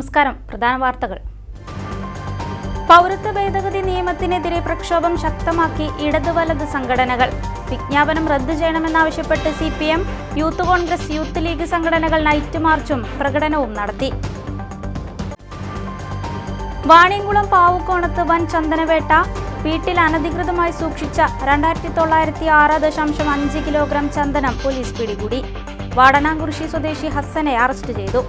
നമസ്കാരം. പ്രധാന വാർത്തകൾ. പൗരത്വ ഭേദഗതി നിയമത്തിനെതിരെ പ്രക്ഷോഭം ശക്തമാക്കി ഇടത് വലത് സംഘടനകൾ. വിജ്ഞാപനം റദ്ദു ചെയ്യണമെന്നാവശ്യപ്പെട്ട് C P M Youth Congress Youth League സംഘടനകൾ നൈറ്റ് മാർച്ചും പ്രകടനവും നടത്തി. വാണിയംകുളം പാവുക്കോണത്ത് വൻ ചന്ദനവേട്ട വീട്ടിൽ അനധികൃതമായി സൂക്ഷിച്ച രണ്ടായിരത്തി തൊള്ളായിരത്തി ആറ് ദശാംശം അഞ്ച് കിലോഗ്രാം ചന്ദനം പോലീസ് പിടികൂടി. വാടനാംകുറിശി സ്വദേശി ഹസ്സനെ അറസ്റ്റ് ചെയ്തു.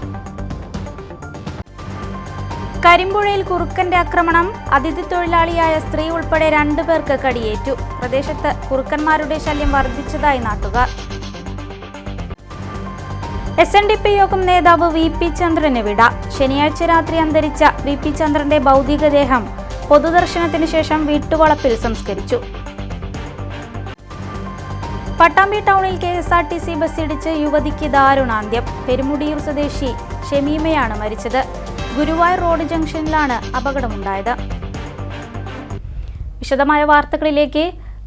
കരിമ്പുഴയിൽ കുറുക്കന്റെ ആക്രമണം അതിഥി തൊഴിലാളിയായ സ്ത്രീ ഉൾപ്പെടെ രണ്ടുപേർക്ക് കടിയേറ്റു. പ്രദേശത്ത് കുറുക്കന്മാരുടെ ശല്യം വർദ്ധിച്ചതായി നാട്ടുകാർ. എസ് എൻ ഡി പി യോഗം നേതാവ് വി പി ചന്ദ്രന് വിട. ശനിയാഴ്ച രാത്രി അന്തരിച്ച വി പി ചന്ദ്രന്റെ ഭൗതികദേഹം പൊതുദർശനത്തിന് ശേഷം വീട്ടുവളപ്പിൽ സംസ്കരിച്ചു. പട്ടാമ്പി ടൗണിൽ K S R T C bus ഇടിച്ച് യുവതിക്ക് ദാരുണാന്ത്യം. പെരുമുടിയൂർ സ്വദേശി ഷെമീമയാണ് മരിച്ചത്. ഗുരുവായൂർ റോഡ് ജംഗ്ഷനിലാണ് അപകടമുണ്ടായത്. വിശദമായ വാർത്തകളിലേക്ക്.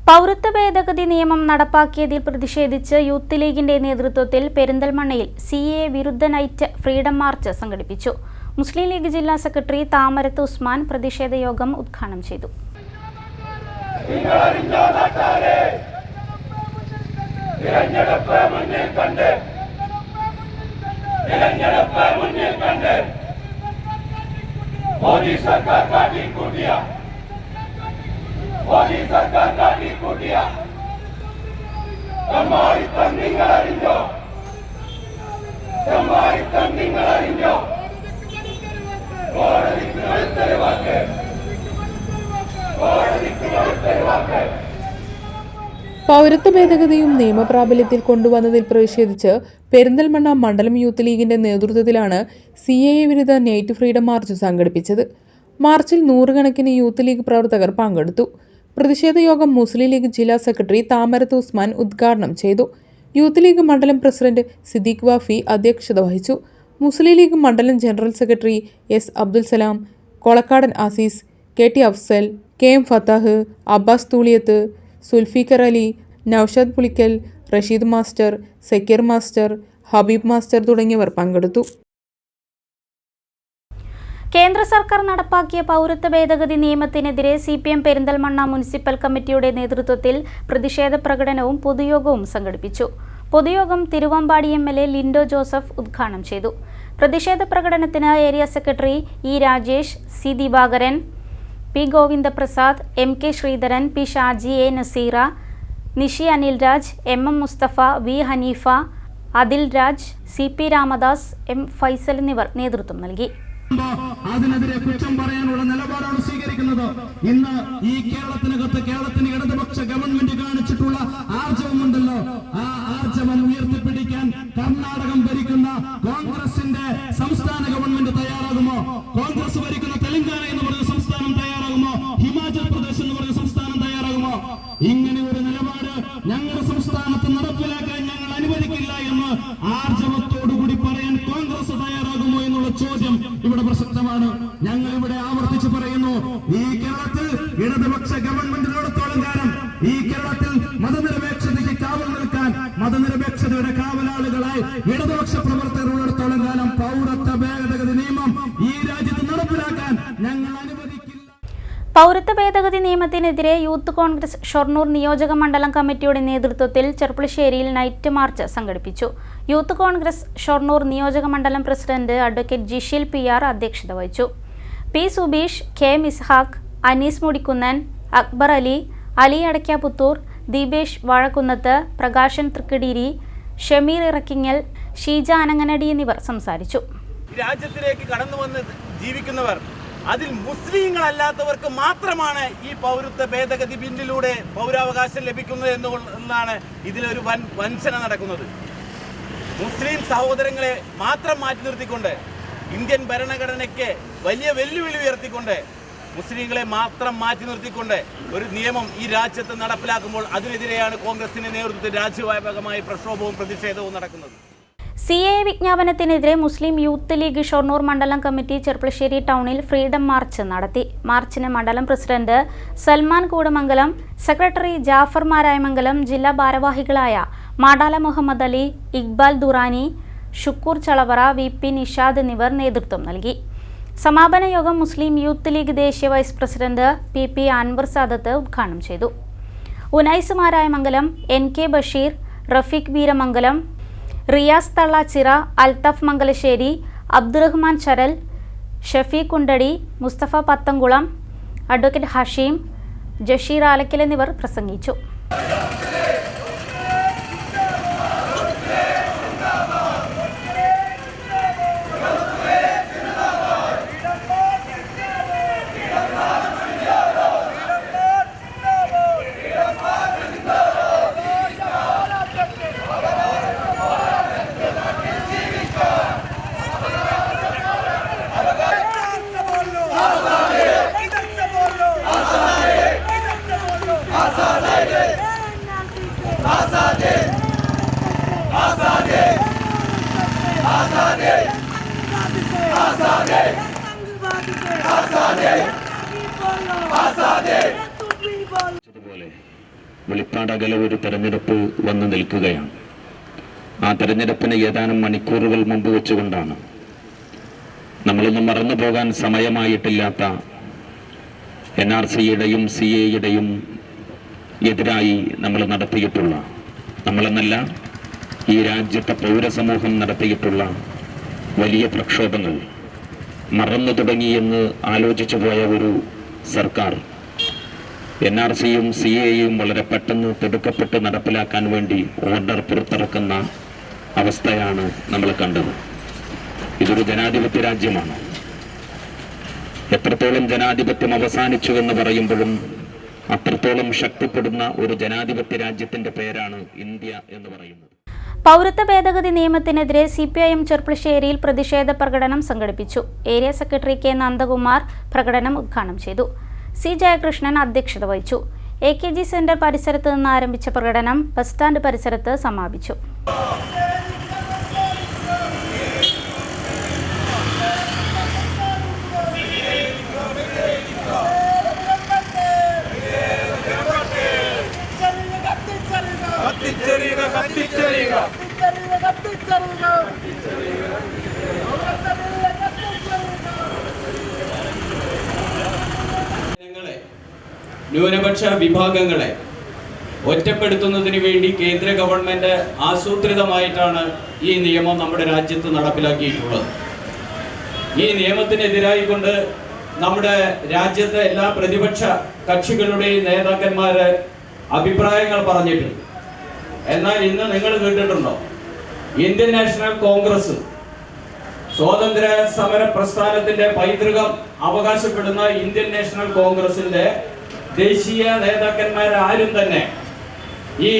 പൗരത്വ ഭേദഗതി നിയമം നടപ്പാക്കിയതിൽ പ്രതിഷേധിച്ച് യൂത്ത് ലീഗിന്റെ നേതൃത്വത്തിൽ പെരിന്തൽമണ്ണയിൽ സി എ വിരുദ്ധ നൈറ്റ് ഫ്രീഡം മാർച്ച് സംഘടിപ്പിച്ചു. മുസ്ലിം ലീഗ് ജില്ലാ സെക്രട്ടറി താമരത്ത് ഉസ്മാൻ പ്രതിഷേധ യോഗം ഉദ്ഘാടനം ചെയ്തു. മോദി സർക്കാർ കാട്ടി കൂട്ടിയ മോദി സർക്കാർ കാട്ടി കൂട്ടിയ തെമ്മാടിത്തം നിങ്ങൾ അറിഞ്ഞോ തെമ്മാടിത്തം നിങ്ങൾ അറിഞ്ഞോ കോടതിക്ക് അടുത്തൊരു വാക്ക് കോടതിക്ക് അടുത്തൊരു വാക്ക് പൗരത്വ ഭേദഗതിയും നിയമപ്രാബല്യത്തിൽ കൊണ്ടുവന്നതിൽ പ്രതിഷേധിച്ച് പെരിന്തൽമണ്ണ മണ്ഡലം യൂത്ത് ലീഗിന്റെ നേതൃത്വത്തിലാണ് സി എ വിരുദ്ധ നൈറ്റ് ഫ്രീഡം മാർച്ച് സംഘടിപ്പിച്ചത്. മാർച്ചിൽ നൂറുകണക്കിന് യൂത്ത് ലീഗ് പ്രവർത്തകർ പങ്കെടുത്തു. പ്രതിഷേധ യോഗം മുസ്ലിം ലീഗ് ജില്ലാ സെക്രട്ടറി താമരത്ത് ഉസ്മാൻ ഉദ്ഘാടനം ചെയ്തു. യൂത്ത് ലീഗ് മണ്ഡലം പ്രസിഡന്റ് സിദ്ദീഖ് വാഫി അധ്യക്ഷത വഹിച്ചു. മുസ്ലിം ലീഗ് മണ്ഡലം general secretary S Abdul Salam Kolakkadan Azeez K T Afsal K M Fathah Abbas Thooliyath Sulfikar Ali Noushad Pulikkal Rasheed master Sakir master Habeeb master തുടങ്ങിയവർ പങ്കെടുത്തു. കേന്ദ്ര സർക്കാർ നടപ്പാക്കിയ പൗരത്വ ഭേദഗതി നിയമത്തിനെതിരെ C P M Perinthalmanna municipal കമ്മിറ്റിയുടെ നേതൃത്വത്തിൽ പ്രതിഷേധ പ്രകടനവും പൊതുയോഗവും സംഘടിപ്പിച്ചു. പൊതുയോഗം Thiruvambady M L A Lindo Joseph ഉദ്ഘാടനം ചെയ്തു. പ്രതിഷേധ പ്രകടനത്തിന് area secretary E Rajesh C Divakaran P Govindaprasad M K Sreedharan P Shaji A Naseera Nishi Anilraj M M Musthafa V Haneefa അതിൽ Raj C P Ramadas M Faisal എന്നിവർ നേതൃത്വം നൽകി. അതിനെതിരെ കുറ്റം പറയാനുള്ള നിലപാടാണ് സ്വീകരിക്കുന്നത്. ഇന്ന് ഈ കേരളത്തിനകത്ത് കേരളത്തിന് ഇടതുപക്ഷ ഗവൺമെന്റ് കാണിച്ചിട്ടുള്ള ആർജവം ഉണ്ടല്ലോ ആ ആർജവം ഉയർത്തിപ്പിടിക്കാൻ കർണാടകം ഭരിക്കുന്ന കോൺഗ്രസിന്റെ ഇങ്ങനെ ഒരു നിലപാട് ഞങ്ങളുടെ സംസ്ഥാനത്ത് നടപ്പിലാക്കാൻ ഞങ്ങൾ അനുവദിക്കില്ല എന്ന് ആർജവത്തോടുകൂടി പറയാൻ കോൺഗ്രസ് തയ്യാറാകുമോ എന്നുള്ള ചോദ്യം ഇവിടെ പ്രസക്തമാണ് ഞങ്ങൾ ഇവിടെ ആവർത്തിച്ച് പറയുന്നു ഈ കേരളത്തിൽ ഇടതുപക്ഷ ഗവൺമെന്റിനോടത്തോളം കാലം ഈ കേരളത്തിൽ മതനിരപേക്ഷതയ്ക്ക് കാവൽ നിൽക്കാൻ മതനിരപേക്ഷതയുടെ കാവലാളുകളായി ഇടതുപക്ഷ പ്രവർത്തകർ ഉള്ളിടത്തോളം കാലം പൗരത്വ ഭേദഗതി നിയമം ഈ രാജ്യത്ത് നടപ്പിലാക്കാൻ ഞങ്ങൾ അനുവദിക്കില്ല പൗരത്വ ഭേദഗതി നിയമത്തിനെതിരെ യൂത്ത് കോൺഗ്രസ് ഷൊർണൂർ നിയോജക മണ്ഡലം കമ്മിറ്റിയുടെ നേതൃത്വത്തിൽ ചെർപ്പുളശ്ശേരിയിൽ നൈറ്റ് മാർച്ച് സംഘടിപ്പിച്ചു. യൂത്ത് കോൺഗ്രസ് ഷൊർണൂർ നിയോജക മണ്ഡലം president advocate Jishil P R അധ്യക്ഷത വഹിച്ചു. പി സുബീഷ് കെ മിസ്ഹാഖ് അനീസ് മുടിക്കുന്നൻ അക്ബർ അലി അലി അടയ്ക്കാപുത്തൂർ ദീപേഷ് വാഴക്കുന്നത്ത് പ്രകാശൻ തൃക്കടീരി ഷമീർ ഇറക്കിങ്ങൽ ഷീജ അനങ്ങനടി എന്നിവർ സംസാരിച്ചു. രാജ്യത്തിലേക്ക് കടന്നു വന്ന് ജീവിക്കുന്നവർ അതിൽ മുസ്ലിങ്ങളല്ലാത്തവർക്ക് മാത്രമാണ് ഈ പൗരത്വ ഭേദഗതി ബില്ലിലൂടെ പൗരാവകാശം ലഭിക്കുന്നത് എന്നാണ് ഇതിലൊരു വൻ വഞ്ചന നടക്കുന്നത്. മുസ്ലിം സഹോദരങ്ങളെ മാത്രം മാറ്റി നിർത്തിക്കൊണ്ട് ഇന്ത്യൻ ഭരണഘടനയ്ക്ക് വലിയ വെല്ലുവിളി ഉയർത്തിക്കൊണ്ട് മുസ്ലിങ്ങളെ മാത്രം മാറ്റി നിർത്തിക്കൊണ്ട് ഒരു നിയമം ഈ രാജ്യത്ത് നടപ്പിലാക്കുമ്പോൾ അതിനെതിരെയാണ് കോൺഗ്രസിന്റെ നേതൃത്വത്തിൽ രാജ്യവ്യാപകമായി പ്രക്ഷോഭവും പ്രതിഷേധവും നടക്കുന്നത്. സി എ വിജ്ഞാപനത്തിനെതിരെ മുസ്ലിം യൂത്ത് ലീഗ് ഷൊർണൂർ മണ്ഡലം കമ്മിറ്റി ചെർപ്പളശ്ശേരി ടൗണിൽ ഫ്രീഡം മാർച്ച് നടത്തി. മാർച്ചിന് മണ്ഡലം പ്രസിഡന്റ് സൽമാൻ കൂടമംഗലം സെക്രട്ടറി ജാഫർ മാരായമംഗലം ജില്ലാ ഭാരവാഹികളായ മാടാല മുഹമ്മദ് അലി ഇക്ബാൽ ദുറാനി ഷുക്കൂർ ചളവറ വി പി നിഷാദ് എന്നിവർ നേതൃത്വം നൽകി. സമാപന യോഗം മുസ്ലിം യൂത്ത് ലീഗ് ദേശീയ vice president P P Anwar Sadath ഉദ്ഘാടനം ചെയ്തു. Unais Marayamangalam N K Basheer Rafeeq Veeramangalam Riyas Thallachira Althaf Mangalassery Abdurahman Charal Shafeeq Kundadi Musthafa Pathamkulam advocate Hashim Jasheer Alakkal എന്നിവർ പ്രസംഗിച്ചു. പോലെ വെളിപ്പാടകല ഒരു തെരഞ്ഞെടുപ്പ് വന്നു നിൽക്കുകയാണ്. ആ തെരഞ്ഞെടുപ്പിന് ഏതാനും മണിക്കൂറുകൾ മുമ്പ് വെച്ചുകൊണ്ടാണ്. നമ്മളൊന്നും മറന്നു പോകാൻ സമയമായിട്ടില്ലാത്ത എൻ ആർ സിയുടെയും സി എയുടെയും എതിരായി നമ്മൾ നടത്തിയിട്ടുള്ള നമ്മളെന്നല്ല ഈ രാജ്യത്തെ പൗരസമൂഹം നടത്തിയിട്ടുള്ള വലിയ പ്രക്ഷോഭങ്ങൾ മറന്നു തുടങ്ങിയെന്ന് ആലോചിച്ചു പോയ ഒരു സർക്കാർ എൻ ആർ സിയും സി എയും വളരെ പെട്ടെന്ന് തിടുക്കപ്പെട്ട് നടപ്പിലാക്കാൻ വേണ്ടി ഓർഡർ പുറത്തിറക്കുന്ന അവസ്ഥയാണ് നമ്മൾ കണ്ടത്. ഇതൊരു ജനാധിപത്യ രാജ്യമാണ്. എത്രത്തോളം ജനാധിപത്യം അവസാനിച്ചു എന്ന് പറയുമ്പോഴും അത്രത്തോളം ശക്തിപ്പെടുന്ന ഒരു ജനാധിപത്യ രാജ്യത്തിന്റെ പേരാണ് ഇന്ത്യ എന്ന് പറയുന്നത്. പൗരത്വ ഭേദഗതി നിയമത്തിനെതിരെ സി പി ഐ എം ചെർപ്പുളശ്ശേരിയിൽ പ്രതിഷേധ പ്രകടനം സംഘടിപ്പിച്ചു. ഏരിയ സെക്രട്ടറി കെ നന്ദകുമാർ പ്രകടനം ഉദ്ഘാടനം ചെയ്തു. സി ജയകൃഷ്ണൻ അധ്യക്ഷത വഹിച്ചു. എ കെ ജി സെന്റർ പരിസരത്ത് നിന്ന് ആരംഭിച്ച പ്രകടനം ബസ് സ്റ്റാൻഡ് പരിസരത്ത് സമാപിച്ചു. കത്തിച്ചെറിയുക കത്തിച്ചെറിയുക ജനങ്ങളെ ന്യൂനപക്ഷ വിഭാഗങ്ങളെ ഒറ്റപ്പെടുത്തുന്നതിന് വേണ്ടി കേന്ദ്ര ഗവൺമെന്റ് ആസൂത്രിതമായിട്ടാണ് ഈ നിയമം നമ്മുടെ രാജ്യത്ത് നടപ്പിലാക്കിയിട്ടുള്ളത്. ഈ നിയമത്തിനെതിരായി കൊണ്ട് നമ്മുടെ രാജ്യത്തെ എല്ലാ പ്രതിപക്ഷ കക്ഷികളുടെയും നേതാക്കന്മാർ അഭിപ്രായങ്ങൾ പറഞ്ഞിട്ടുണ്ട്. എന്നാൽ ഇന്ന് നിങ്ങൾ കേട്ടിട്ടുണ്ടോ? ഇന്ത്യൻ നാഷണൽ കോൺഗ്രസ് സ്വാതന്ത്ര്യ സമര പ്രസ്ഥാനത്തിന്റെ പൈതൃകം അവകാശപ്പെടുന്ന ഇന്ത്യൻ നാഷണൽ കോൺഗ്രസിന്റെ ദേശീയ നേതാക്കന്മാരാരും തന്നെ ഈ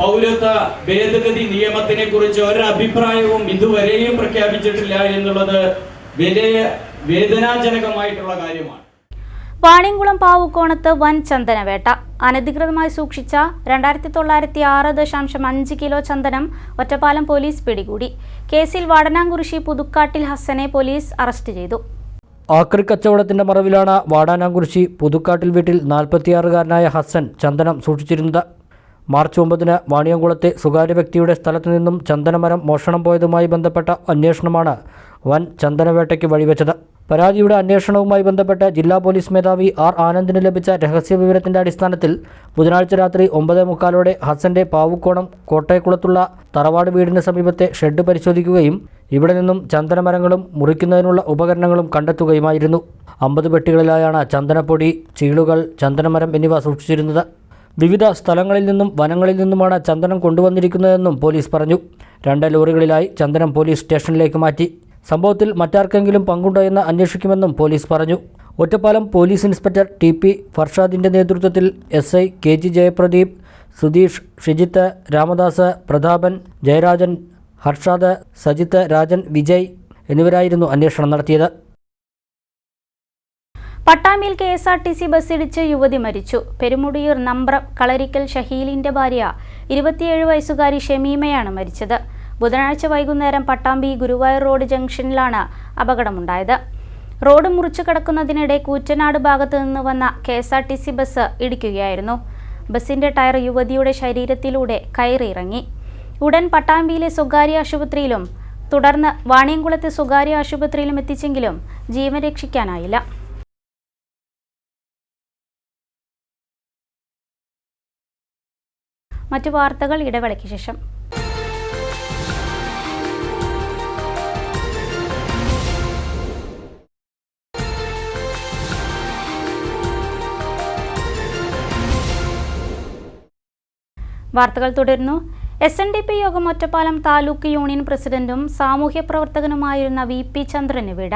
പൗരത്വ ഭേദഗതി നിയമത്തിനെ കുറിച്ച് ഒരഭിപ്രായവും ഇതുവരെയും പ്രഖ്യാപിച്ചിട്ടില്ല എന്നുള്ളത് വലിയ വേദനാജനകമായിട്ടുള്ള കാര്യമാണ്. വാണിയംകുളം പാവുക്കോണത്ത് വൻ ചന്ദനവേട്ട. അനധികൃതമായി സൂക്ഷിച്ച രണ്ടായിരത്തി തൊള്ളായിരത്തി ആറ് ദശാംശം അഞ്ച് കിലോ ചന്ദനം ഒറ്റപ്പാലം പോലീസ് പിടികൂടി. കേസിൽ വടനാംകുറിശി പുതുക്കാട്ടിൽ ഹസനെ പോലീസ് അറസ്റ്റ് ചെയ്തു. ആക്രി കച്ചവടത്തിന്റെ മറവിലാണ് വാടാനാംകുറിശി പുതുക്കാട്ടിൽ വീട്ടിൽ നാൽപ്പത്തിയാറുകാരനായ ഹസൻ ചന്ദനം സൂക്ഷിച്ചിരുന്നത്. മാർച്ച് ഒമ്പതിന് വാണിയംകുളത്തെ സ്വകാര്യ വ്യക്തിയുടെ സ്ഥലത്തു നിന്നും ചന്ദനമരം മോഷണം പോയതുമായി ബന്ധപ്പെട്ട അന്വേഷണമാണ് വൻ ചന്ദനവേട്ടയ്ക്ക് വഴിവെച്ചത്. പരാതിയുടെ അന്വേഷണവുമായി ബന്ധപ്പെട്ട് ജില്ലാ പോലീസ് മേധാവി ആർ ആനന്ദിന് ലഭിച്ച രഹസ്യ വിവരത്തിന്റെ അടിസ്ഥാനത്തിൽ ബുധനാഴ്ച രാത്രി ഒമ്പതേ മുക്കാലോടെ ഹസന്റെ പാവുക്കോണം കോട്ടയക്കുളത്തുള്ള തറവാട് വീടിന് സമീപത്തെ ഷെഡ് പരിശോധിക്കുകയും ഇവിടെ നിന്നും ചന്ദനമരങ്ങളും മുറിക്കുന്നതിനുള്ള ഉപകരണങ്ങളും കണ്ടെത്തുകയുമായിരുന്നു. അമ്പത് പെട്ടികളിലായാണ് ചന്ദനപ്പൊടി ചീളുകൾ ചന്ദനമരം എന്നിവ സൂക്ഷിച്ചിരുന്നത്. വിവിധ സ്ഥലങ്ങളിൽ നിന്നും വനങ്ങളിൽ നിന്നുമാണ് ചന്ദനം കൊണ്ടുവന്നിരിക്കുന്നതെന്നും പോലീസ് പറഞ്ഞു. രണ്ട് ലോറികളിലായി ചന്ദനം പോലീസ് സ്റ്റേഷനിലേക്ക് മാറ്റി. സംഭവത്തിൽ മറ്റാർക്കെങ്കിലും പങ്കുണ്ടോ എന്ന് അന്വേഷിക്കുമെന്നും പോലീസ് പറഞ്ഞു. Ottapalam police inspector T P ഫർഷാദിന്റെ നേതൃത്വത്തിൽ S I K G Jayapradeep Sudheesh Shijith Ramadas Prathapan Jayarajan Harshad Sajith Rajan Vijay എന്നിവരായിരുന്നു അന്വേഷണം നടത്തിയത്. പട്ടാമ്പിയിൽ K S R T C ബസ്സിടിച്ച് യുവതി മരിച്ചു. പെരുമുടിയൂർ നമ്പ്രം കളരിക്കൽ ഷഹീലിന്റെ ഭാര്യ ഇരുപത്തിയേഴ് വയസ്സുകാരി ഷമീമയാണ് മരിച്ചത്. ബുധനാഴ്ച വൈകുന്നേരം പട്ടാമ്പി ഗുരുവായൂർ റോഡ് ജംഗ്ഷനിലാണ് അപകടമുണ്ടായത്. റോഡ് മുറിച്ചു കടക്കുന്നതിനിടെ കൂറ്റനാട് ഭാഗത്തു നിന്ന് വന്ന K S R T C bus ഇടിക്കുകയായിരുന്നു. ബസിന്റെ ടയർ യുവതിയുടെ ശരീരത്തിലൂടെ കയറിയിറങ്ങി. ഉടൻ പട്ടാമ്പിയിലെ സ്വകാര്യ ആശുപത്രിയിലും തുടർന്ന് വാണിയംകുളത്തെ സ്വകാര്യ ആശുപത്രിയിലും എത്തിച്ചെങ്കിലും ജീവൻ രക്ഷിക്കാനായില്ല. മറ്റു വാർത്തകൾ ഇടവേളയ്ക്ക് ശേഷം. വാർത്തകൾ തുടരുന്നു. എസ് എൻ ഡി പി യോഗം ഒറ്റപ്പാലം താലൂക്ക് യൂണിയൻ പ്രസിഡന്റും സാമൂഹ്യ പ്രവർത്തകനുമായിരുന്ന വി പി ചന്ദ്രന് വിട.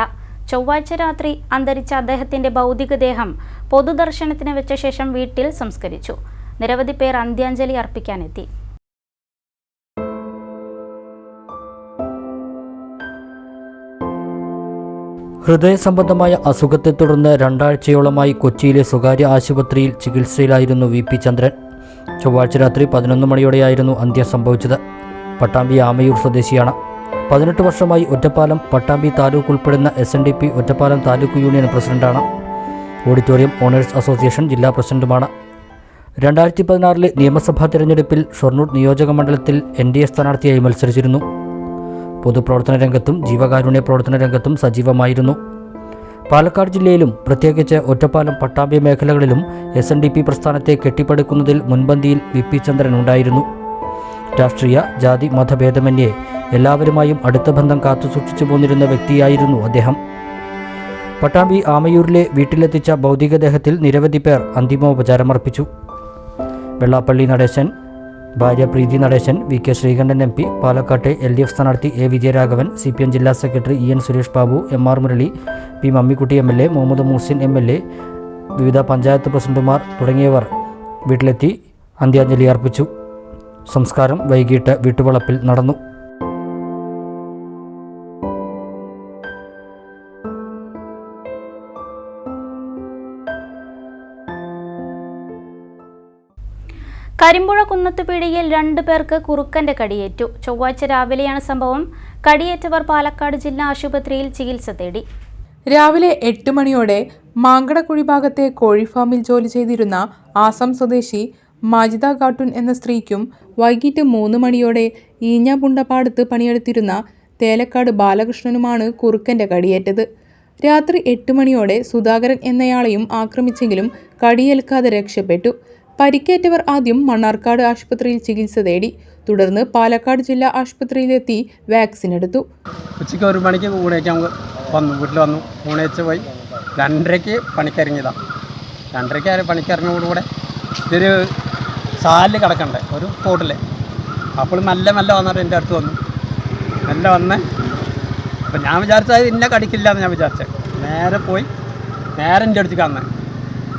ചൊവ്വാഴ്ച രാത്രി അന്തരിച്ച അദ്ദേഹത്തിന്റെ ഭൗതികദേഹം പൊതുദർശനത്തിന് വെച്ച ശേഷം വീട്ടിൽ സംസ്കരിച്ചു. നിരവധി പേർ അന്ത്യാഞ്ജലി അർപ്പിക്കാനെത്തി. ഹൃദയ സംബന്ധമായ അസുഖത്തെ തുടർന്ന് രണ്ടാഴ്ചയോളമായി കൊച്ചിയിലെ സ്വകാര്യ ആശുപത്രിയിൽ ചികിത്സയിലായിരുന്നു വി പി ചന്ദ്രൻ. ചൊവ്വാഴ്ച രാത്രി പതിനൊന്ന് മണിയോടെയായിരുന്നു അന്ത്യം സംഭവിച്ചത്. പട്ടാമ്പി ആമയൂർ സ്വദേശിയാണ്. പതിനെട്ട് വർഷമായി ഒറ്റപ്പാലം പട്ടാമ്പി താലൂക്ക് ഉൾപ്പെടുന്ന S N D P Ottapalam taluk union പ്രസിഡന്റാണ്. ഓഡിറ്റോറിയം ഓണേഴ്സ് അസോസിയേഷൻ ജില്ലാ പ്രസിഡന്റുമാണ്. രണ്ടായിരത്തി പതിനാറിലെ നിയമസഭാ തിരഞ്ഞെടുപ്പിൽ ഷൊർണൂർ നിയോജക മണ്ഡലത്തിൽ എൻ ഡി എ സ്ഥാനാർത്ഥിയായി മത്സരിച്ചിരുന്നു. പൊതുപ്രവർത്തന രംഗത്തും ജീവകാരുണ്യ പ്രവർത്തന രംഗത്തും സജീവമായിരുന്നു. പാലക്കാട് ജില്ലയിലും പ്രത്യേകിച്ച് ഒറ്റപ്പാലം പട്ടാമ്പി മേഖലകളിലും എസ് എൻ ഡി പി പ്രസ്ഥാനത്തെ കെട്ടിപ്പടുക്കുന്നതിൽ മുൻപന്തിയിൽ വി പി ചന്ദ്രൻ ഉണ്ടായിരുന്നു. രാഷ്ട്രീയ ജാതി മതഭേദമന്യേ എല്ലാവരുമായും അടുത്ത ബന്ധം കാത്തുസൂക്ഷിച്ചു പോന്നിരുന്ന വ്യക്തിയായിരുന്നു അദ്ദേഹം. പട്ടാമ്പി ആമയൂരിലെ വീട്ടിലെത്തിച്ച ഭൗതികദേഹത്തിൽ നിരവധി പേർ അന്തിമോപചാരമർപ്പിച്ചു. വെള്ളാപ്പള്ളി നടേശൻ ഭാര്യ Preethi Natesan V K Sreekandan M P പാലക്കാട്ടെ എൽ ഡി എഫ് സ്ഥാനാർത്ഥി A Vijayaraghavan C P M ജില്ലാ secretary E N Suresh Babu M R Murali P Mammikutty M L A Muhammad Muhsin M L A വിവിധ പഞ്ചായത്ത് പ്രസിഡന്റുമാർ തുടങ്ങിയവർ വീട്ടിലെത്തി അന്ത്യാഞ്ജലി അർപ്പിച്ചു. സംസ്കാരം വൈകിട്ട് വീട്ടുവളപ്പിൽ നടന്നു. കരിമ്പുഴ കുന്നത്തുപീടിയിൽ രണ്ടു പേർക്ക് കുറുക്കന്റെ കടിയേറ്റു. ചൊവ്വാഴ്ച രാവിലെയാണ് സംഭവം. കടിയേറ്റവർ പാലക്കാട് ജില്ലാ ആശുപത്രിയിൽ ചികിത്സ തേടി. രാവിലെ എട്ട് മണിയോടെ മാങ്കടക്കുഴി ഭാഗത്തെ കോഴിഫാമിൽ ജോലി ചെയ്തിരുന്ന ആസം സ്വദേശി മാജിദ ഖാട്ടുൻ എന്ന സ്ത്രീക്കും വൈകിട്ട് മൂന്ന് മണിയോടെ ഈഞ്ഞാപുണ്ടപ്പാടത്ത് പണിയെടുത്തിരുന്ന തേലക്കാട് ബാലകൃഷ്ണനുമാണ് കുറുക്കന്റെ കടിയേറ്റത്. രാത്രി എട്ട് മണിയോടെ സുധാകരൻ എന്നയാളെയും ആക്രമിച്ചെങ്കിലും കടിയേൽക്കാതെ രക്ഷപ്പെട്ടു. പരിക്കേറ്റവർ ആദ്യം മണ്ണാർക്കാട് ആശുപത്രിയിൽ ചികിത്സ തേടി. തുടർന്ന് പാലക്കാട് ജില്ലാ ആശുപത്രിയിലെത്തി വാക്സിൻ എടുത്തു. ഉച്ചയ്ക്ക് ഒരു മണിക്ക് ഊണേക്കാൻ വന്നു. വീട്ടിൽ വന്നു. ഊണേച്ച് പോയി. രണ്ടരയ്ക്ക് പണിക്കിറങ്ങിയതാണ് രണ്ടരയ്ക്ക് ആ പണിക്കിറങ്ങിയോടുകൂടെ ഇതൊരു സാലിൽ കിടക്കണ്ടേ? ഒരു തോട്ടിൽ അപ്പോൾ മെല്ലെ മെല്ലെ വന്നിട്ട് എന്റെ അടുത്ത് വന്നു. മെല്ലെ വന്ന് അപ്പം ഞാൻ വിചാരിച്ചത് ഇന്നെ കടിക്കില്ല എന്ന് ഞാൻ വിചാരിച്ചത് നേരെ പോയി. നേരെ എന്റെ അടുത്തേക്ക് വന്നേ.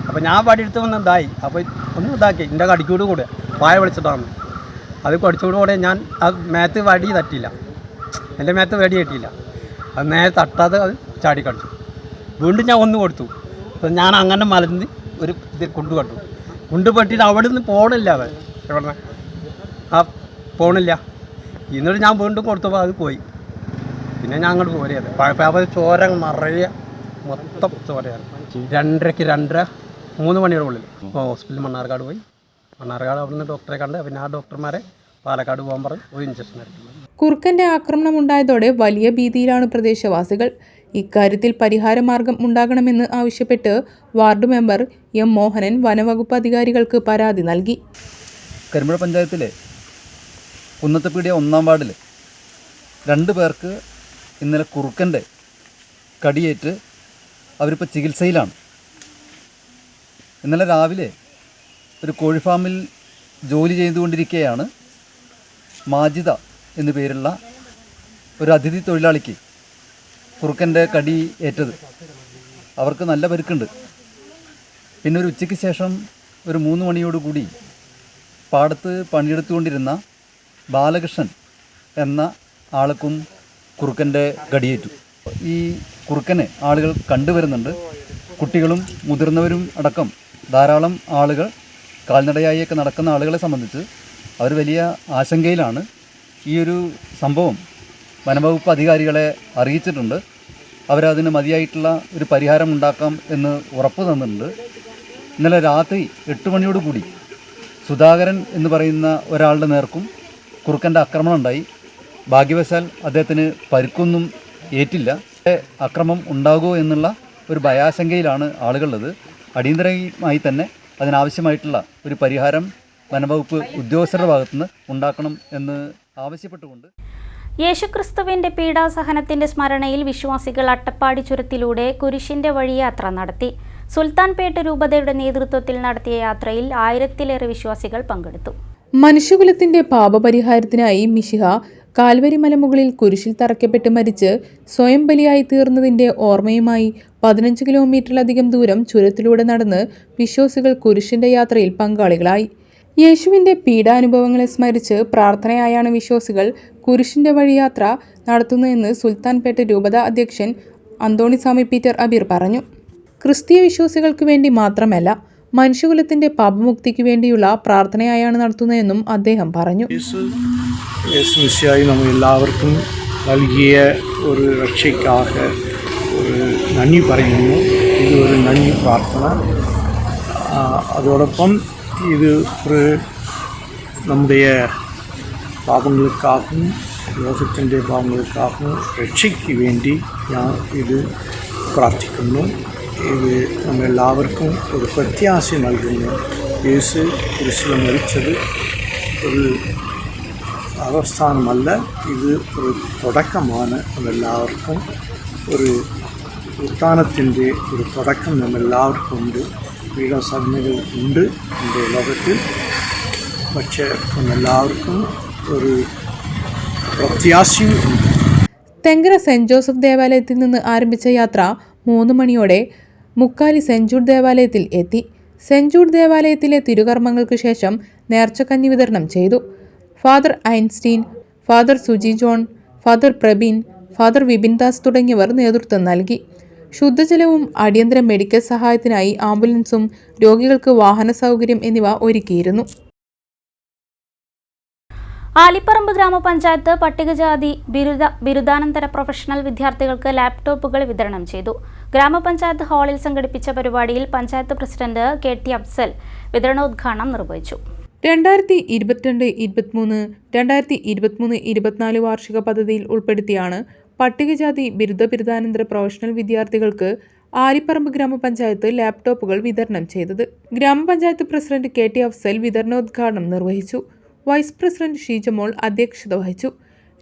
അപ്പോൾ ഞാൻ പടിയെടുത്ത് വന്ന് ഇതായി. അപ്പോൾ ഒന്ന് ഇതാക്കി. എന്റെ കടിക്കൂട് കൂടെ. പായ വിളിച്ചിട്ടാണ് അത് കടിച്ചോട് കൂടെ ഞാൻ ആ മേത്ത് വടി തട്ടിയില്ല. എന്റെ മേത്ത് വടി തട്ടിയില്ല. അത് നേരെ തട്ടാതെ അത് ചാടി കടിച്ചു. വീണ്ടും ഞാൻ ഒന്ന് കൊടുത്തു. അപ്പം ഞാൻ അങ്ങനെ മലന്ന് ഒരു ഇത് കൊണ്ടു കണ്ടു. കൊണ്ടു പെട്ടിട്ട് അവിടെ നിന്ന് പോണില്ല അവൻ. എവിടെ ആ പോണില്ല. എന്നിട്ട് ഞാൻ വീണ്ടും കൊടുത്തപ്പോൾ അത് പോയി. പിന്നെ ഞാൻ അങ്ങോട്ട് പോരയത് അപ്പോൾ ചോര നിറയെ മൊത്തം ചോരയാണ്. രണ്ടരയ്ക്ക് രണ്ടര മൂന്ന് മണിയുടെ ഉള്ളിൽ. അപ്പോൾ ഹോസ്പിറ്റലിൽ മണ്ണാർക്കാട് പോയി. മണ്ണാർക്കാട് അവിടുന്ന് ഡോക്ടറെ കണ്ട് പിന്നെ ആ ഡോക്ടർമാരെ പാലക്കാട് പോകാൻ പറഞ്ഞ് ഒരു ഇഞ്ചക്ഷൻ കുറുക്കന്റെ ആക്രമണം ഉണ്ടായതോടെ വലിയ ഭീതിയിലാണ് പ്രദേശവാസികൾ. ഇക്കാര്യത്തിൽ പരിഹാരമാർഗം ഉണ്ടാകണമെന്ന് ആവശ്യപ്പെട്ട് വാർഡ് മെമ്പർ എം മോഹനൻ വനവകുപ്പ് അധികാരികൾക്ക് പരാതി നൽകി. കരിമ്പുഴ പഞ്ചായത്തിലെ കുന്നത്തപ്പീടിയ ഒന്നാം വാർഡിൽ രണ്ട് പേർക്ക് ഇന്നലെ കുറുക്കന്റെ കടിയേറ്റ് അവരിപ്പോൾ ചികിത്സയിലാണ്. ഇന്നലെ രാവിലെ ഒരു കോഴി ഫാമിൽ ജോലി ചെയ്തുകൊണ്ടിരിക്കുകയാണ് മാജിദ എന്നു പേരുള്ള ഒരു അതിഥി തൊഴിലാളിക്ക് കുറുക്കന്റെ കടി ഏറ്റത്. അവർക്ക് നല്ല പരുക്കുണ്ട്. പിന്നെ ഒരു ഉച്ചയ്ക്ക് ശേഷം ഒരു മൂന്ന് മണിയോടുകൂടി പാടത്ത് പണിയെടുത്തുകൊണ്ടിരുന്ന ബാലകൃഷ്ണൻ എന്ന ആൾക്കും കുറുക്കന്റെ കടിയേറ്റു. ഈ കുറുക്കനെ ആളുകൾ കണ്ടുവരുന്നുണ്ട്. കുട്ടികളും മുതിർന്നവരും അടക്കം ധാരാളം ആളുകൾ കാൽനടയായിയൊക്കെ നടക്കുന്ന ആളുകളെ സംബന്ധിച്ച് അവർ വലിയ ആശങ്കയിലാണ്. ഈ ഒരു സംഭവം വനംവകുപ്പ് അധികാരികളെ അറിയിച്ചിട്ടുണ്ട്. അവരതിന് മതിയായിട്ടുള്ള ഒരു പരിഹാരം ഉണ്ടാക്കാം എന്ന് ഉറപ്പ് തന്നിട്ടുണ്ട്. ഇന്നലെ രാത്രി എട്ട് മണിയോടുകൂടി സുധാകരൻ എന്ന് പറയുന്ന ഒരാളുടെ നേർക്കും കുറുക്കന്റെ ആക്രമണം ഉണ്ടായി. ഭാഗ്യവശാൽ അദ്ദേഹത്തിന് പരുക്കൊന്നും ഏറ്റില്ല. അക്രമം ഉണ്ടാകുമോ എന്നുള്ള ഒരു ഭയാശങ്കയിലാണ് ആളുകളുള്ളത്. അടിയന്തരമായി തന്നെ അതിനാവശ്യമായിട്ടുള്ള ഒരു പരിഹാരം വനംവകുപ്പ് ഉദ്യോഗസ്ഥരുടെ ഭാഗത്തുനിന്ന് ഉണ്ടാക്കണം എന്ന് ആവശ്യപ്പെട്ടുകൊണ്ട് യേശുക്രിസ്തുവിന്റെ പീഡാസഹനത്തിന്റെ സ്മരണയിൽ വിശ്വാസികൾ അട്ടപ്പാടി ചുരത്തിലൂടെ കുരിശിന്റെ വഴി യാത്ര നടത്തി. സുൽത്താൻപേട്ട് രൂപതയുടെ നേതൃത്വത്തിൽ നടത്തിയ യാത്രയിൽ ആയിരത്തിലേറെ വിശ്വാസികൾ പങ്കെടുത്തു. മനുഷ്യകുലത്തിന്റെ പാപപരിഹാരത്തിനായി മിശിഹ കാൽവരി മലമുകളിൽ കുരിശിൽ തറയ്ക്കപ്പെട്ട് മരിച്ച് സ്വയം ബലിയായി തീർന്നതിന്റെ ഓർമ്മയുമായി പതിനഞ്ച് കിലോമീറ്ററിലധികം ദൂരം ചുരത്തിലൂടെ നടന്ന് വിശ്വാസികൾ കുരിശിന്റെ യാത്രയിൽ പങ്കാളികളായി. യേശുവിന്റെ പീഡാനുഭവങ്ങളെ സ്മരിച്ച് പ്രാർത്ഥനയായാണ് വിശ്വാസികൾ കുരിശിന്റെ വഴിയാത്ര നടത്തുന്നതെന്ന് സുൽത്താൻപേട്ട രൂപത അധ്യക്ഷൻ അന്തോണിസ്വാമി പീറ്റർ അബീർ പറഞ്ഞു. ക്രിസ്തീയ വിശ്വാസികൾക്ക് വേണ്ടി മാത്രമല്ല മനുഷ്യകുലത്തിന്റെ പാപമുക്തിക്ക് വേണ്ടിയുള്ള പ്രാർത്ഥനയായാണ് നടത്തുന്നതെന്നും അദ്ദേഹം പറഞ്ഞു. നമ്മൾ എല്ലാവർക്കും നൽകിയ ഒരു രക്ഷയ്ക്കാக ஒரு நன்னி பறையணும் இது ஒரு நன்னி பிரார்த்தனை அதோடொപ്പം இது ஒரு நம்முடைய பாவங்களுக்காகவும் ലോകത്തിൻ്റെ ഭാഗങ്ങൾക്കാകും രക്ഷയ്ക്ക് വേണ്ടി ഞാൻ ഇത് പ്രാർത്ഥിക്കുന്നു ഇത് നമ്മളെല്ലാവർക്കും ഒരു പ്രത്യാശ നൽകുന്നു യേശു കുരിശിൽ മരിച്ചത് ഒരു അവസ്ഥാനമല്ല ഇത് ഒരു തുടക്കമാണ് നമ്മളെല്ലാവർക്കും ഒരു ഉത്ഥാനത്തിന്റെ ഒരു തുടക്കം നമ്മെല്ലാവർക്കും ഉണ്ട്. പീഡസഹനകൾ ഉണ്ട് എന്റെ ലോകത്തിൽ. പക്ഷേ നമ്മെല്ലാവർക്കും ഒരു പ്രത്യാശയും ഉണ്ട്. തെങ്കര സെന്റ് ജോസഫ് ദേവാലയത്തിൽ നിന്ന് ആരംഭിച്ച യാത്ര മൂന്ന് മണിയോടെ മുക്കാലി ജൂഡ് ദേവാലയത്തിൽ എത്തി. ജൂഡ് ദേവാലയത്തിലെ തിരുകർമ്മങ്ങൾക്ക് ശേഷം നേർച്ചക്കഞ്ഞി വിതരണം ചെയ്തു. Father Einstein father Suji John father Prabeen father Vipin Das തുടങ്ങിയവർ നേതൃത്വം നൽകി. ശുദ്ധജലവും അടിയന്തര മെഡിക്കൽ സഹായത്തിനായി ആംബുലൻസും രോഗികൾക്ക് വാഹന സൗകര്യം എന്നിവ ഒരുക്കിയിരുന്നു. ആലിപ്പറമ്പ് ഗ്രാമപഞ്ചായത്ത് പട്ടികജാതി ബിരുദ ബിരുദാനന്തര പ്രൊഫഷണൽ വിദ്യാർത്ഥികൾക്ക് ലാപ്ടോപ്പുകൾ വിതരണം ചെയ്തു. ഗ്രാമപഞ്ചായത്ത് ഹാളിൽ സംഘടിപ്പിച്ച പരിപാടിയിൽ panchayat president K T Afsal വിതരണോദ്ഘാടനം നിർവഹിച്ചു. രണ്ടായിരത്തി ഇരുപത്തിരണ്ട് ഇരുപത്തിമൂന്ന് രണ്ടായിരത്തി ഇരുപത്തിമൂന്ന് ഇരുപത്തിനാല് വാർഷിക പദ്ധതിയിൽ ഉൾപ്പെടുത്തിയാണ് പട്ടികജാതി ബിരുദ ബിരുദാനന്തര പ്രൊഫഷണൽ വിദ്യാർത്ഥികൾക്ക് ആലിപ്പറമ്പ് ഗ്രാമപഞ്ചായത്ത് ലാപ്ടോപ്പുകൾ വിതരണം ചെയ്തത്. ഗ്രാമപഞ്ചായത്ത് പ്രസിഡന്റ് കെ ടി അഫ്സൽ വിതരണോദ്ഘാടനം നിർവഹിച്ചു. വൈസ് പ്രസിഡന്റ് ഷീജമോൾ അധ്യക്ഷത വഹിച്ചു.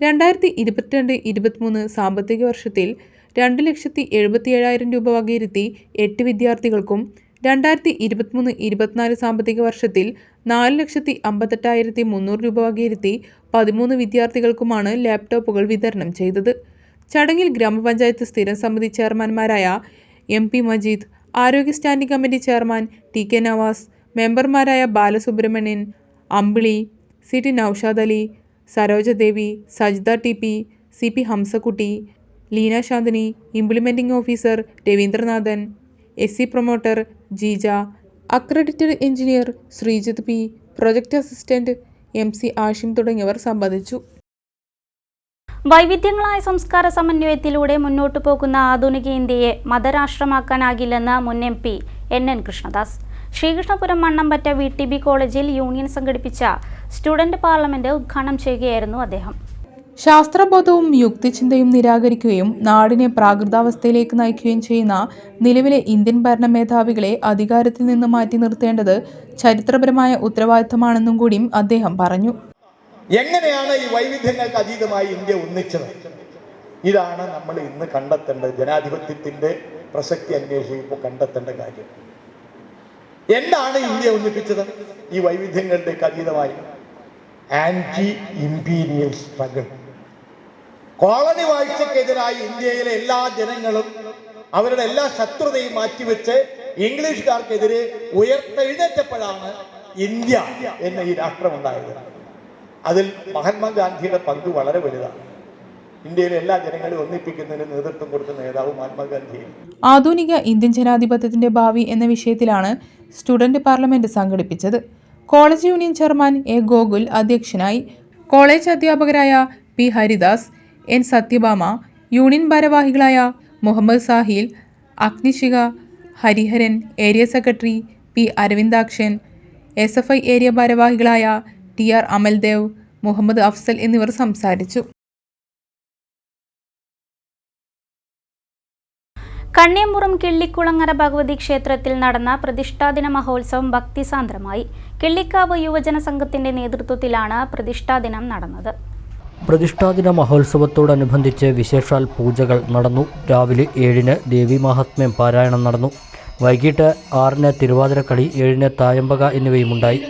രണ്ടായിരത്തി ഇരുപത്തിരണ്ട് ഇരുപത്തിമൂന്ന് സാമ്പത്തിക വർഷത്തിൽ രണ്ട് ലക്ഷത്തി എഴുപത്തി ഏഴായിരം രൂപ വകയിരുത്തി എട്ട് വിദ്യാർത്ഥികൾക്കും രണ്ടായിരത്തി ഇരുപത്തിമൂന്ന് ഇരുപത്തിനാല് സാമ്പത്തിക വർഷത്തിൽ നാല് ലക്ഷത്തി അമ്പത്തെട്ടായിരത്തി മുന്നൂറ് രൂപ വകയിരുത്തി പതിമൂന്ന് വിദ്യാർത്ഥികൾക്കുമാണ് ലാപ്ടോപ്പുകൾ വിതരണം ചെയ്തത്. ചടങ്ങിൽ ഗ്രാമപഞ്ചായത്ത് സ്ഥിരം സമിതി ചെയർമാൻമാരായ എം പി മജീദ് ആരോഗ്യ standing committee chairman T K Navas മെമ്പർമാരായ Balasubramanian Ambili C T Noushad Ali Sarojadevi Sajitha T P C P Hamsakutty Leena Shanthini implementing officer Raveendranathan S C promoter Jeeja accredited engineer Sreejith P project assistant M C Ashim തുടങ്ങിയവർ സംബന്ധിച്ചു. വൈവിധ്യങ്ങളായ സംസ്കാര സമന്വയത്തിലൂടെ മുന്നോട്ടു പോകുന്ന ആധുനിക ഇന്ത്യയെ മതരാഷ്ട്രമാക്കാനാകില്ലെന്ന് മുൻ M P N N Krishnadas. Sreekrishnapuram Mannampatta V T B കോളേജിൽ യൂണിയൻ സംഘടിപ്പിച്ച സ്റ്റുഡന്റ് പാർലമെന്റ് ഉദ്ഘാടനം ചെയ്യുകയായിരുന്നു അദ്ദേഹം. ശാസ്ത്രബോധവും യുക്തിചിന്തയും നിരാകരിക്കുകയും നാടിനെ പ്രാകൃതാവസ്ഥയിലേക്ക് നയിക്കുകയും ചെയ്യുന്ന നിലവിലെ ഇന്ത്യൻ ഭരണ മേധാവികളെ അധികാരത്തിൽ നിന്ന് മാറ്റി നിർത്തേണ്ടത് ചരിത്രപരമായ ഉത്തരവാദിത്തമാണെന്നും കൂടിയും അദ്ദേഹം പറഞ്ഞു. എങ്ങനെയാണ് ഈ വൈവിധ്യങ്ങൾക്ക് അതീതമായി ഇന്ത്യ ഒന്നിച്ചത്? ഇതാണ് നമ്മൾ ഇന്ന് കണ്ടെത്തേണ്ടത്. ജനാധിപത്യത്തിന്റെ പ്രസക്തി അന്വേഷിക്കുമ്പോൾ കണ്ടെത്തേണ്ട കാര്യം. എന്താണ് ഇന്ത്യ ഒന്നിപ്പിച്ചത്? ഈ വൈവിധ്യങ്ങളുടെ അതീതമായി ആന്റി ഇമ്പീരിയൽ സ്ട്രഗിൾ കോളനി വാഴ്ചക്കെതിരായി ഇന്ത്യയിലെ എല്ലാ ജനങ്ങളും അവരുടെ എല്ലാ ശത്രുതയും മാറ്റിവെച്ച് ഇംഗ്ലീഷുകാർക്കെതിരെ ഉയർത്തെഴുന്നേറ്റപ്പോഴാണ് ഇന്ത്യ എന്ന ഈ രാഷ്ട്രമുണ്ടായത്. അതിൽ മഹാത്മാഗാന്ധിയുടെ പങ്ക് വളരെ വലുതാണ്. ഇന്ത്യയിലെ എല്ലാ ജനങ്ങളെയും ഒന്നിപ്പിക്കുന്നതിന് നേതൃത്വം കൊടുത്ത നേതാവ് മഹാത്മാഗാന്ധിയാണ് ആധുനിക ഇന്ത്യൻ ജനാധിപത്യത്തിന്റെ ഭാവി എന്ന വിഷയത്തിലാണ് സ്റ്റുഡന്റ് പാർലമെന്റ് സംഘടിപ്പിച്ചത്. College union chairman A Gokul അധ്യക്ഷനായി കോളേജ് അധ്യാപകരായ P Haridas N Sathyabhama union ഭാരവാഹികളായ Muhammad Sahil Agnishika Hariharan area secretary P Aravindakshan S F I area ഭാരവാഹികളായ ടി ആർ അമൽദേവ് മുഹമ്മദ് അഫ്സൽ എന്നിവർ സംസാരിച്ചു. കണ്ണിയമ്പുറം കിള്ളിക്കുളങ്ങര ഭഗവതി ക്ഷേത്രത്തിൽ നടന്ന പ്രതിഷ്ഠാദിന മഹോത്സവം ഭക്തിസാന്ദ്രമായി. കിള്ളിക്കാവ് യുവജന സംഘത്തിന്റെ നേതൃത്വത്തിലാണ് പ്രതിഷ്ഠാദിനം നടന്നത്. പ്രതിഷ്ഠാദിന മഹോത്സവത്തോടനുബന്ധിച്ച് വിശേഷാൽ പൂജകൾ നടന്നു. രാവിലെ ഏഴിന് ദേവി മഹാത്മ്യം പാരായണം നടന്നു. വൈകിട്ട് ആറിന് തിരുവാതിരക്കളി ഏഴിന് തായമ്പക എന്നിവയുമുണ്ടായി.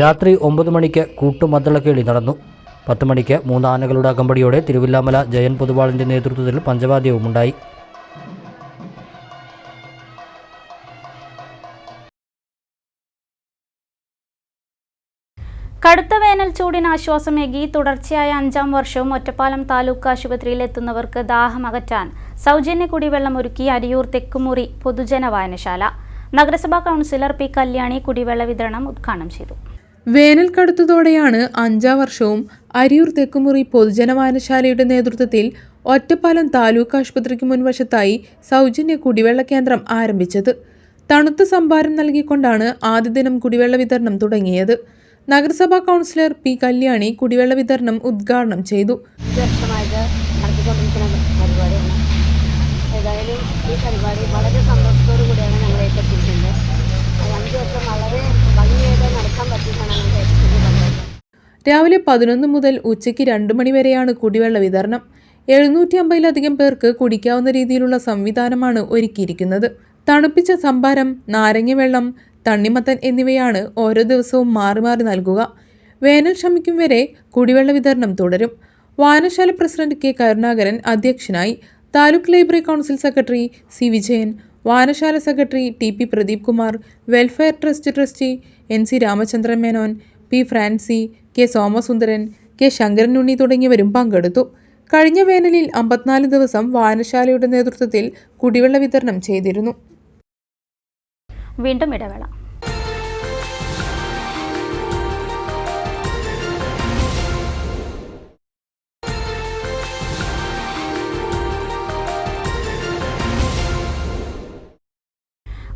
രാത്രി ഒമ്പത് മണിക്ക് കൂട്ടുമദ്ദളക്കേളി നടന്നു. പത്ത് മണിക്ക് മൂന്ന് ആനകളുടെ അകമ്പടിയോടെ തിരുവില്ലാമല ജയൻ പൊതുവാളിന്റെ നേതൃത്വത്തിൽ പഞ്ചവാദ്യവും ഉണ്ടായി കടുത്ത വേനൽ ചൂടിന് ആശ്വാസമേകി തുടർച്ചയായ അഞ്ചാം വർഷവും ഒറ്റപ്പാലം താലൂക്ക് ആശുപത്രിയിൽ എത്തുന്നവർക്ക് ദാഹമകറ്റാൻ സൗജന്യ കുടിവെള്ളം ഒരുക്കി അരിയൂർ തെക്കുമുറി പൊതുജന വായനശാല നഗരസഭാ കൗൺസിലർ പി കല്യാണി കുടിവെള്ള വിതരണം ഉദ്ഘാടനം ചെയ്തു. വേനൽ കടുത്തതോടെയാണ് അഞ്ചാം വർഷവും അരിയൂർ തെക്കുമുറി പൊതുജന വായനശാലയുടെ നേതൃത്വത്തിൽ ഒറ്റപ്പാലം താലൂക്ക് ആശുപത്രിക്ക് മുൻവശത്തായി സൗജന്യ കുടിവെള്ള കേന്ദ്രം ആരംഭിച്ചത്. തണുത്ത സംഭാരം നൽകിക്കൊണ്ടാണ് ആദ്യ ദിനം കുടിവെള്ള വിതരണം തുടങ്ങിയത്. നഗരസഭാ കൗൺസിലർ പി കല്യാണി കുടിവെള്ള വിതരണം ഉദ്ഘാടനം ചെയ്തു വർഷമായിട്ട് നടത്തിക്കൊണ്ടിരിക്കുന്ന പരിപാടിയാണ് ഏതായാലും ഈ പരിപാടി വളരെ സന്തോഷത്തോടു കൂടിയാണ് ഞങ്ങൾ ഏറ്റെടുത്തിരിക്കുന്നത് അത് അഞ്ച് വർഷം വളരെ ഭംഗിയായിട്ട് നടക്കാൻ പറ്റിയിട്ടാണ് ഞങ്ങൾ ഏറ്റെടുത്തിട്ടുള്ളത് രാവിലെ പതിനൊന്ന് മുതൽ ഉച്ചയ്ക്ക് രണ്ട് മണിവരെയാണ് കുടിവെള്ള വിതരണം. എഴുന്നൂറ്റി അമ്പതിലധികം പേർക്ക് കുടിക്കാവുന്ന രീതിയിലുള്ള സംവിധാനമാണ് ഒരുക്കിയിരിക്കുന്നത്. തണുപ്പിച്ച സംഭാരം നാരങ്ങവെള്ളം തണ്ണിമത്തൻ എന്നിവയാണ് ഓരോ ദിവസവും മാറി മാറി നൽകുക. വേനൽ ശമിക്കും വരെ കുടിവെള്ള വിതരണം തുടരും. വായനശാല പ്രസിഡന്റ് കെ കരുണാകരൻ അധ്യക്ഷനായി taluk library council secretary C Vijayan വായനശാല secretary T P Pradeep Kumar welfare trust trustee N C Ramachandran Menon P Francy K Somasundaran K Sankaranunni തുടങ്ങിയവരും പങ്കെടുത്തു. കഴിഞ്ഞ വേനലിൽ അമ്പത്തിനാല് ദിവസം വായനശാലയുടെ നേതൃത്വത്തിൽ കുടിവെള്ള വിതരണം ചെയ്തിരുന്നു. വീണ്ടും ഇടവേള.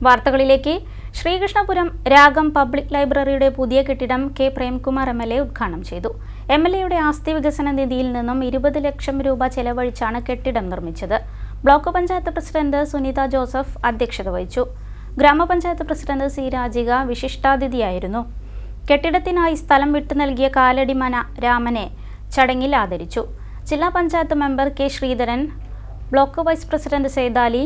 വാർത്തകളിലേക്ക് ശ്രീകൃഷ്ണപുരം രാഗം പബ്ലിക് ലൈബ്രറിയുടെ പുതിയ കെട്ടിടം K Premkumar M L A ഉദ്ഘാടനം ചെയ്തു. എം എൽ എയുടെ ആസ്തി വികസന നിധിയിൽ നിന്നും ഇരുപത് ലക്ഷം രൂപ ചെലവഴിച്ചാണ് കെട്ടിടം നിർമ്മിച്ചത്. ബ്ലോക്ക് പഞ്ചായത്ത് പ്രസിഡന്റ് സുനിത ജോസഫ് അധ്യക്ഷത വഹിച്ചു. ഗ്രാമപഞ്ചായത്ത് പ്രസിഡന്റ് സി രാജിക വിശിഷ്ടാതിഥിയായിരുന്നു. കെട്ടിടത്തിനായി സ്ഥലം വിട്ടു നൽകിയ കാലടിമന രാമനെ ചടങ്ങിൽ ആദരിച്ചു. ജില്ലാ panchayat member K Sreedharan block vice president Sethali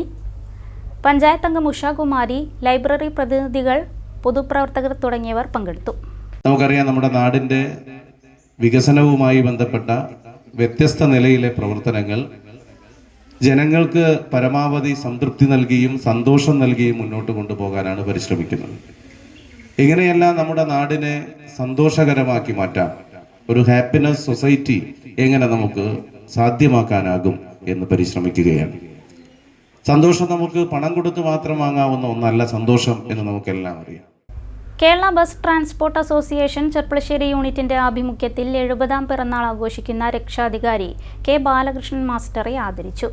panchayat അംഗം ഉഷാകുമാരി ലൈബ്രറി പ്രതിനിധികൾ പൊതുപ്രവർത്തകർ തുടങ്ങിയവർ പങ്കെടുത്തു. നമുക്കറിയാം നമ്മുടെ നാടിന്റെ വികസനവുമായി ബന്ധപ്പെട്ട വ്യത്യസ്ത നിലയിലെ പ്രവർത്തനങ്ങൾ ജനങ്ങൾക്ക് പരമാവധി സംതൃപ്തി നൽകിയും സന്തോഷം നൽകിയും മുന്നോട്ട് കൊണ്ടുപോകാനാണ് പരിശ്രമിക്കുന്നത്. എങ്ങനെയല്ല നമ്മുടെ നാടിനെ സന്തോഷകരമാക്കി മാറ്റാം. ഒരു ഹാപ്പിനെസ് സൊസൈറ്റി എങ്ങനെ നമുക്ക് സാധ്യമാക്കാനാകും എന്ന് പരിശ്രമിക്കുകയാണ്. സന്തോഷം നമുക്ക് പണം കൊടുത്ത് മാത്രം വാങ്ങാവുന്ന ഒന്നല്ല സന്തോഷം എന്ന് നമുക്കെല്ലാം അറിയാം. Kerala bus transport association Cherpulassery യൂണിറ്റിന്റെ ആഭിമുഖ്യത്തിൽ എഴുപതാം പിറന്നാൾ ആഘോഷിക്കുന്ന രക്ഷാധികാരി കെ ബാലകൃഷ്ണൻ മാസ്റ്ററെ ആദരിച്ചു.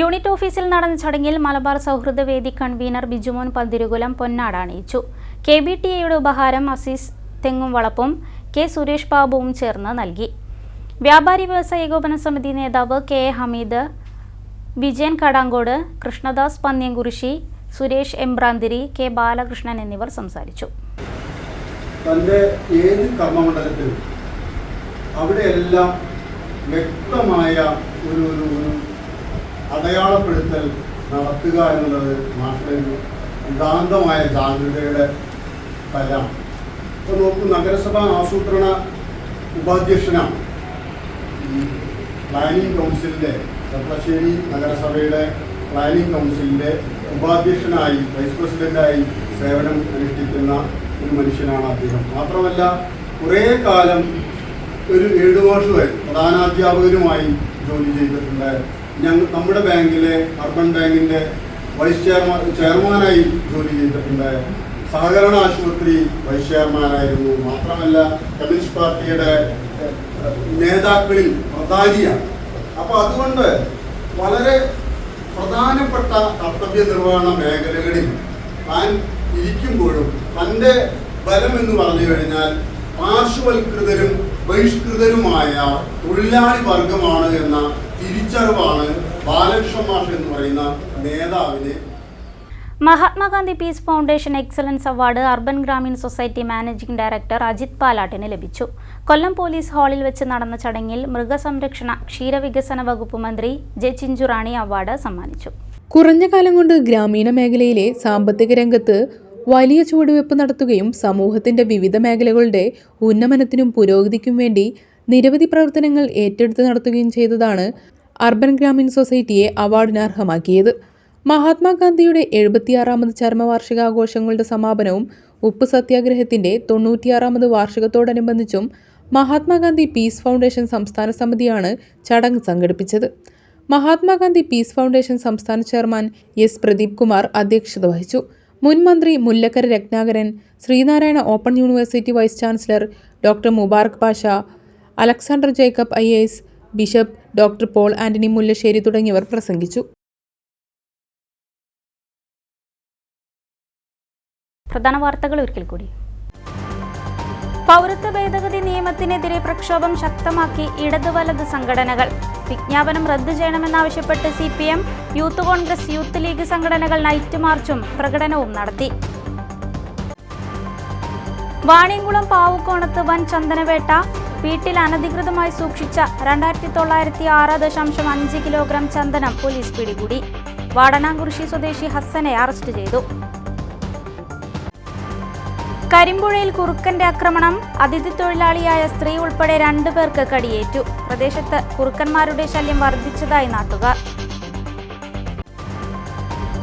യൂണിറ്റ് ഓഫീസിൽ നടന്ന ചടങ്ങിൽ മലബാർ സൗഹൃദ വേദി കൺവീനർ ബിജുമോൻ പന്തിരുകുലം പൊന്നാട അണിയിച്ചു. കെ ബി ടി എയുടെ ഉപഹാരം അസീസ് തെങ്ങും വളപ്പും കെ സുരേഷ് ബാബുവും ചേർന്ന് നൽകി. വ്യാപാരി വ്യവസായ ഏകോപന സമിതി നേതാവ് K A Hameed Vijayan Kadangode Krishnadas Panniyamkurissi Suresh Embranthiri K Balakrishnan എന്നിവർ സംസാരിച്ചു. തന്റെ ഏത് കർമ്മമണ്ഡലത്തിലും അവിടെയെല്ലാം വ്യക്തമായ ഒരു ഒരു ഒരു അടയാളപ്പെടുത്തൽ നടത്തുക എന്നുള്ളത് നാട്ടിലെ ഒരു നിതാന്തമായ ജാഗ്രതയുടെ ഫലമാണ് ഇപ്പോൾ നോക്കൂ നഗരസഭാ ആസൂത്രണ ഉപാധ്യക്ഷനാണ് പ്ലാനിംഗ് കൗൺസിലിന്റെ ചെർപ്പശ്ശേരി നഗരസഭയുടെ പ്ലാനിംഗ് കൗൺസിലിന്റെ ഉപാധ്യക്ഷനായി വൈസ് പ്രസിഡന്റായി സേവനം അനുഷ്ഠിക്കുന്ന ഒരു മനുഷ്യനാണ് അദ്ദേഹം. മാത്രമല്ല കുറേ കാലം ഒരു ഏഴു വരെ പ്രധാനാധ്യാപകരുമായി ജോലി ചെയ്തിട്ടുണ്ട് ഞങ്ങൾ നമ്മുടെ ബാങ്കിലെ അർബൻ ബാങ്കിന്റെ വൈസ് ചെയർമാൻ ചെയർമാനായി ജോലി ചെയ്തിട്ടുണ്ട് സഹകരണ ആശുപത്രി വൈസ് ചെയർമാനായിരുന്നു മാത്രമല്ല കമ്മ്യൂണിസ്റ്റ് പാർട്ടിയുടെ നേതാക്കളിൽ പ്രധാനിയാണ് അപ്പോൾ അതുകൊണ്ട് വളരെ പ്രധാനപ്പെട്ട കർത്തവ്യ നിർവഹണ മേഖലകളിൽ താൻ ഇരിക്കുമ്പോഴും തന്റെ ബലം എന്ന് പറഞ്ഞു കഴിഞ്ഞാൽ പാർശ്വവൽകൃതരും ബഹിഷ്കൃതരുമായ തൊഴിലാളി വർഗമാണ് എന്ന തിരിച്ചറിവാണ് ബാലകൃഷ്ണ മാഷ് എന്ന് പറയുന്ന നേതാവിനെ Mahatma Gandhi peace foundation excellence award urban Grameen society managing director Ajith പാലാട്ടിന് ലഭിച്ചു. കൊല്ലം പോലീസ് ഹാളിൽ വെച്ച് നടന്ന ചടങ്ങിൽ മൃഗസംരക്ഷണ ക്ഷീരവികസന വകുപ്പ് മന്ത്രി ജെ ചിഞ്ചുറാണി അവാർഡ് സമ്മാനിച്ചു. കുറഞ്ഞ കാലം കൊണ്ട് ഗ്രാമീണ മേഖലയിലെ സാമ്പത്തിക രംഗത്ത് വലിയ ചുവടുവെപ്പ് നടത്തുകയും സമൂഹത്തിന്റെ വിവിധ മേഖലകളുടെ ഉന്നമനത്തിനും പുരോഗതിക്കും വേണ്ടി നിരവധി പ്രവർത്തനങ്ങൾ ഏറ്റെടുത്ത് നടത്തുകയും ചെയ്തതാണ് അർബൻ ഗ്രാമീൺ സൊസൈറ്റിയെ അവാർഡിന് അർഹമാക്കിയത്. മഹാത്മാഗാന്ധിയുടെ എഴുപത്തിയാറാമത് ചരമവാർഷികാഘോഷങ്ങളുടെ സമാപനവും ഉപ്പ് സത്യാഗ്രഹത്തിന്റെ തൊണ്ണൂറ്റിയാറാമത് വാർഷികത്തോടനുബന്ധിച്ചും മഹാത്മാഗാന്ധി പീസ് ഫൗണ്ടേഷൻ സംസ്ഥാന സമിതിയാണ് ചടങ്ങ് സംഘടിപ്പിച്ചത്. മഹാത്മാഗാന്ധി പീസ് ഫൗണ്ടേഷൻ സംസ്ഥാന ചെയർമാൻ എസ് പ്രദീപ് കുമാർ അധ്യക്ഷത വഹിച്ചു. മുൻ മന്ത്രി Mullakkara Rathnakaran Sreenarayana open university vice chancellor doctor Mubarak Pasha Alexander Jacob I S bishop doctor Paul Antony Mullassery തുടങ്ങിയവർ പ്രസംഗിച്ചു. പ്രധാന വാർത്തകൾ ഒരിക്കൽ കൂടി. പൗരത്വ ഭേദഗതി നിയമത്തിനെതിരെ പ്രക്ഷോഭം ശക്തമാക്കി ഇടത് വലത് സംഘടനകൾ. വിജ്ഞാപനം റദ്ദു ചെയ്യണമെന്നാവശ്യപ്പെട്ട് C P M Youth Congress Youth League സംഘടനകൾ നൈറ്റ് മാർച്ചും പ്രകടനവും നടത്തി. വാണിയംകുളം പാവുകോണത്ത് വൻ ചന്ദനവേട്ട വീട്ടിൽ അനധികൃതമായി സൂക്ഷിച്ച രണ്ടായിരത്തി തൊള്ളായിരത്തി ആറ് ദശാംശം അഞ്ച് കിലോഗ്രാം ചന്ദനം പോലീസ് പിടികൂടി. വാടനാംകുറിശി സ്വദേശി ഹസ്സനെ അറസ്റ്റ് ചെയ്തു. കരിമ്പുഴയിൽ കുറുക്കന്റെ ആക്രമണം അതിഥി തൊഴിലാളിയായ സ്ത്രീ ഉൾപ്പെടെ രണ്ടുപേർക്ക് കടിയേറ്റു. പ്രദേശത്ത് കുറുക്കന്മാരുടെ ശല്യം വർദ്ധിച്ചതായി നാട്ടുകാർ.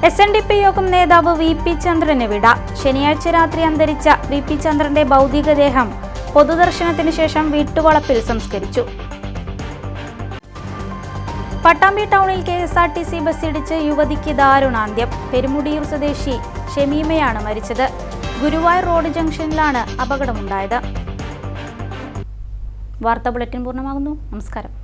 എസ് എൻ ഡി പി യോഗം നേതാവ് വി പി ചന്ദ്രന് വിട. ശനിയാഴ്ച രാത്രി അന്തരിച്ച വി പി ചന്ദ്രന്റെ ഭൗതികദേഹം പൊതുദർശനത്തിന് ശേഷം വീട്ടുവളപ്പിൽ സംസ്കരിച്ചു. പട്ടാമ്പി ടൗണിൽ K S R T C bus ഇടിച്ച് യുവതിക്ക് ദാരുണാന്ത്യം. പെരുമുടിയൂർ സ്വദേശി ഷമീമയാണ് മരിച്ചത്. ഗുരുവായൂർ റോഡ് ജംഗ്ഷനിലാണ് അപകടമുണ്ടായത്. വാർത്താ ബുള്ളറ്റിൻ പൂർണമാകുന്നു. നമസ്കാരം.